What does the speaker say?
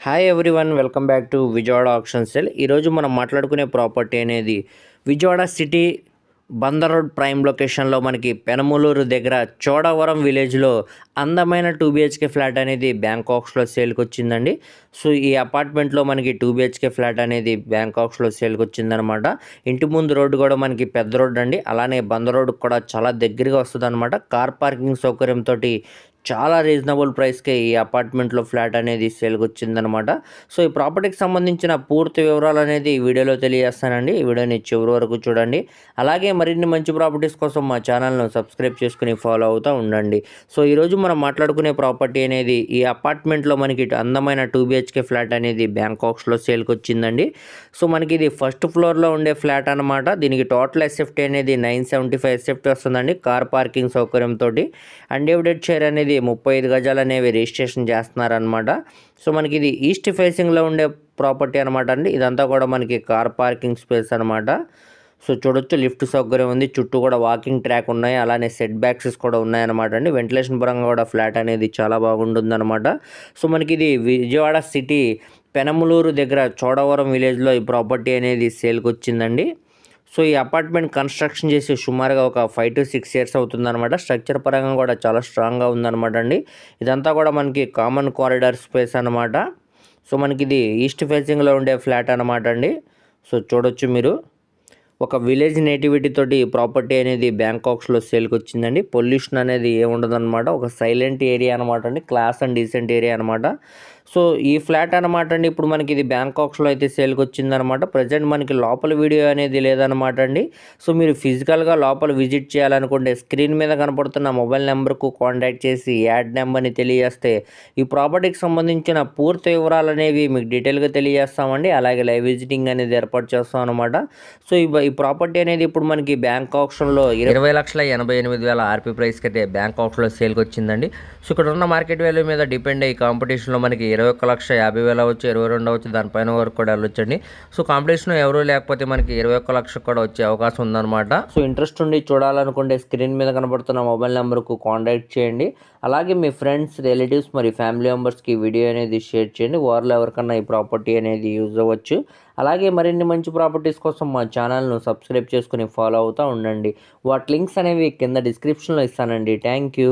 Hi everyone welcome back to Vijayawada option sell ఈరోజు మనం మాట్లాడుకునే ప్రాపర్టీ అనేది Vijayawada city Bandar road prime లొకేషన్లో మనకి పెనమలూరు దగ్గర చోడవరం విలేజ్లో అందమైన టూ బిహెచ్కే ఫ్లాట్ అనేది బ్యాంకాక్స్లో సేల్కి వచ్చిందండి. సో ఈ అపార్ట్మెంట్లో మనకి టూ బిహెచ్కే ఫ్లాట్ అనేది బ్యాంకాక్స్లో సేల్కి వచ్చిందనమాట ఇంటి ముందు రోడ్డు కూడా మనకి పెద్ద రోడ్డు అండి. అలానే బందర్ రోడ్డు కూడా చాలా దగ్గరగా వస్తుంది కార్ పార్కింగ్ సౌకర్యంతో చాలా రీజనబుల్ ప్రైస్కే ఈ అపార్ట్మెంట్లో ఫ్లాట్ అనేది సేల్కి వచ్చిందనమాట సో ఈ ప్రాపర్టీకి సంబంధించిన పూర్తి వివరాలు అనేది ఈ వీడియోలో తెలియజేస్తానండి. ఈ వీడియోని చివరి వరకు చూడండి. అలాగే మరిన్ని మంచి ప్రాపర్టీస్ కోసం మా ఛానల్ను సబ్స్క్రైబ్ చేసుకుని ఫాలో అవుతూ ఉండండి. సో ఈరోజు మనం మాట్లాడుకునే ప్రాపర్టీ అనేది ఈ అపార్ట్మెంట్లో మనకి అందమైన టూ బిహెచ్కే ఫ్లాట్ అనేది బ్యాంకాక్స్లో సేల్కి వచ్చిందండి సో మనకి ఇది ఫస్ట్ ఫ్లోర్లో ఉండే ఫ్లాట్ అనమాట దీనికి టోటల్ ఎస్ఎఫ్టీ అనేది నైన్ సెవెంటీ ఫైవ్ ఎస్ఎఫ్టీ వస్తుందండి. కార్ పార్కింగ్ సౌకర్యంతో అండ్ అన్డివిడెడ్ షేర్ అనేది ముప్పై ఐదు గజాలు అనేవి రిజిస్ట్రేషన్ చేస్తున్నారనమాట సో మనకి ఇది ఈస్ట్ ఫేసింగ్లో ఉండే ప్రాపర్టీ అనమాట అండి. ఇదంతా కూడా మనకి కార్ పార్కింగ్ స్పేస్ అనమాట సో చూడొచ్చు లిఫ్ట్ సౌకర్యం ఉంది. చుట్టూ కూడా వాకింగ్ ట్రాక్ ఉన్నాయి. అలానే సెట్ బ్యాక్సెస్ కూడా ఉన్నాయన్నమాట అండి. వెంటిలేషన్ పరంగా కూడా ఫ్లాట్ అనేది చాలా బాగుంటుందన్నమాట. సో మనకి ఇది విజయవాడ సిటీ పెనమలూరు దగ్గర చోడవరం విలేజ్లో ఈ ప్రాపర్టీ అనేది సేల్కి వచ్చిందండి సో ఈ అపార్ట్మెంట్ కన్స్ట్రక్షన్ చేసి సుమారుగా ఒక ఫైవ్ టు సిక్స్ ఇయర్స్ అవుతుందన్నమాట. స్ట్రక్చర్ పరంగా కూడా చాలా స్ట్రాంగ్గా ఉందన్నమాట అండి. ఇదంతా కూడా మనకి కామన్ కారిడార్ స్పేస్ అనమాట సో మనకి ఇది ఈస్ట్ ఫేసింగ్లో ఉండే ఫ్లాట్ అనమాట అండి. సో చూడొచ్చు మీరు. ఒక విలేజ్ నేటివిటీ తోటి ప్రాపర్టీ అనేది బ్యాంకాక్స్లో సేల్కి వచ్చిందండి. పొల్యూషన్ అనేది ఏముండదు అనమాట ఒక సైలెంట్ ఏరియా అనమాట అండి. క్లాస్ అండ్ డీసెంట్ ఏరియా అనమాట సో ఈ ఫ్లాట్ అనమాట అండి. ఇప్పుడు మనకి ఇది బ్యాంకాక్స్లో అయితే సేల్కి వచ్చిందనమాట ప్రజెంట్ మనకి లోపల వీడియో అనేది లేదనమాట అండి. సో మీరు ఫిజికల్గా లోపల విజిట్ చేయాలనుకుంటే స్క్రీన్ మీద కనపడుతున్న మొబైల్ నెంబర్కు కాంటాక్ట్ చేసి యాడ్ నెంబర్ని తెలియజేస్తే ఈ ప్రాపర్టీకి సంబంధించిన పూర్తి వివరాలు అనేవి మీకు డీటెయిల్గా తెలియజేస్తామండి. అలాగే లైవ్ విజిటింగ్ అనేది ఏర్పాటు చేస్తాం అనమాట సో ఈ ప్రాపర్టీ అనేది ఇప్పుడు మనకి బ్యాంక్ ఆప్షన్లో ఇరవై లక్షల ఎనభై ఎనిమిది వేల ఆర్పీ ప్రైస్కి అయితే బ్యాంక్ ఆప్షన్లో సేల్కి వచ్చిందండి సో ఇక్కడ ఉన్న మార్కెట్ వాల్యూ మీద డిపెండ్ అయ్యి కాంపిటీషన్లో మనకి ఇరవై ఒక్క లక్ష యాభై వేలు వచ్చి ఇరవై రెండు అవచ్చు దానిపైన వరకు కూడా వెళ్ళొచ్చండి. సో కాంపిటీషన్ ఎవరు లేకపోతే మనకి ఇరవై ఒక్క లక్ష కూడా వచ్చే అవకాశం ఉందన్నమాట. సో ఇంట్రెస్ట్ ఉండి చూడాలనుకుంటే స్క్రీన్ మీద కనబడుతున్న మొబైల్ నెంబర్కు కాంటాక్ట్ చేయండి. అలాగే మీ ఫ్రెండ్స్ రిలేటివ్స్ మరి ఫ్యామిలీ మెంబర్స్కి వీడియో అనేది షేర్ చేయండి. వారిలో ఎవరికన్నా ఈ ప్రాపర్టీ అనేది యూజ్ అవ్వచ్చు. అలాగే మరిన్ని మంచి ప్రాపర్టీస్ కోసం మా ఛానల్ను సబ్స్క్రైబ్ చేసుకుని ఫాలో అవుతూ ఉండండి. వాటి లింక్స్ అనేవి కింద డిస్క్రిప్షన్లో ఇస్తానండి. Thank you.